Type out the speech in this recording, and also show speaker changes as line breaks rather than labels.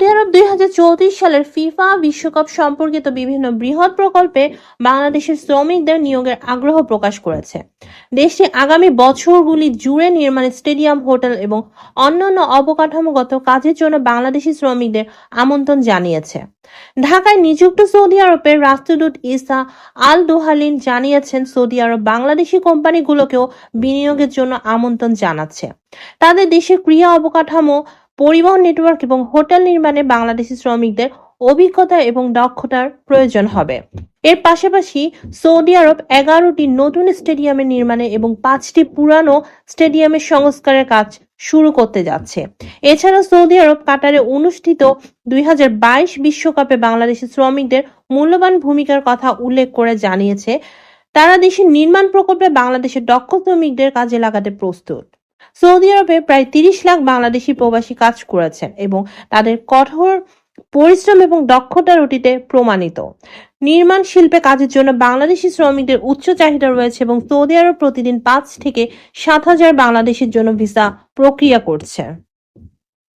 Saudi আরব দুই সালের FIFA বিশ্বকাপ সম্পর্কিত বিভিন্ন বৃহৎ প্রকল্পে বাংলাদেশের শ্রমিকদের নিয়োগের আগ্রহ প্রকাশ করেছে। দেশটি আগামী বছরগুলি জুড়ে নির্মাণ স্টেডিয়াম, হোটেল এবং অন্যান্য অবকাঠামোগত কাজের জন্য বাংলাদেশি শ্রমিকদের আমন্ত্রণ জানিয়েছে। ঢাকায় নিযুক্ত সৌদি আরবের রাষ্ট্রদূত ইসা আল দোহালিন জানিয়েছেন, সৌদি আরব বাংলাদেশি কোম্পানিগুলোকেও বিনিয়োগের জন্য আমন্ত্রণ জানাচ্ছে। তাদের দেশের ক্রিয়া অবকাঠামো পরিবহন নেটওয়ার্ক এবং হোটেল নির্মাণে বাংলাদেশি শ্রমিকদের অভিজ্ঞতা এবং দক্ষতার প্রয়োজন হবে। এর পাশাপাশি সৌদি আরব এগারোটি নতুন স্টেডিয়ামের নির্মাণে এবং পাঁচটি পুরানো স্টেডিয়ামের সংস্কারের কাজ শুরু করতে যাচ্ছে। এছাড়া সৌদি আরব কাটারে অনুষ্ঠিত দুই বিশ্বকাপে বাংলাদেশি শ্রমিকদের মূল্যবান ভূমিকার কথা উল্লেখ করে জানিয়েছে, তারা দেশের নির্মাণ প্রকল্পে বাংলাদেশের দক্ষ শ্রমিকদের কাজে লাগাতে প্রস্তুত। সৌদি আরবে প্রায় তিরিশ লাখ বাংলাদেশি প্রবাসী কাজ করেছেন এবং তাদের কঠোর পরিশ্রম এবং দক্ষতার অতীতে প্রমাণিত। নির্মাণ শিল্পে কাজের জন্য বাংলাদেশি শ্রমিকদের উচ্চ চাহিদা রয়েছে এবং সৌদি আরব প্রতিদিন পাঁচ থেকে সাত হাজার বাংলাদেশের জন্য ভিসা প্রক্রিয়া করছে।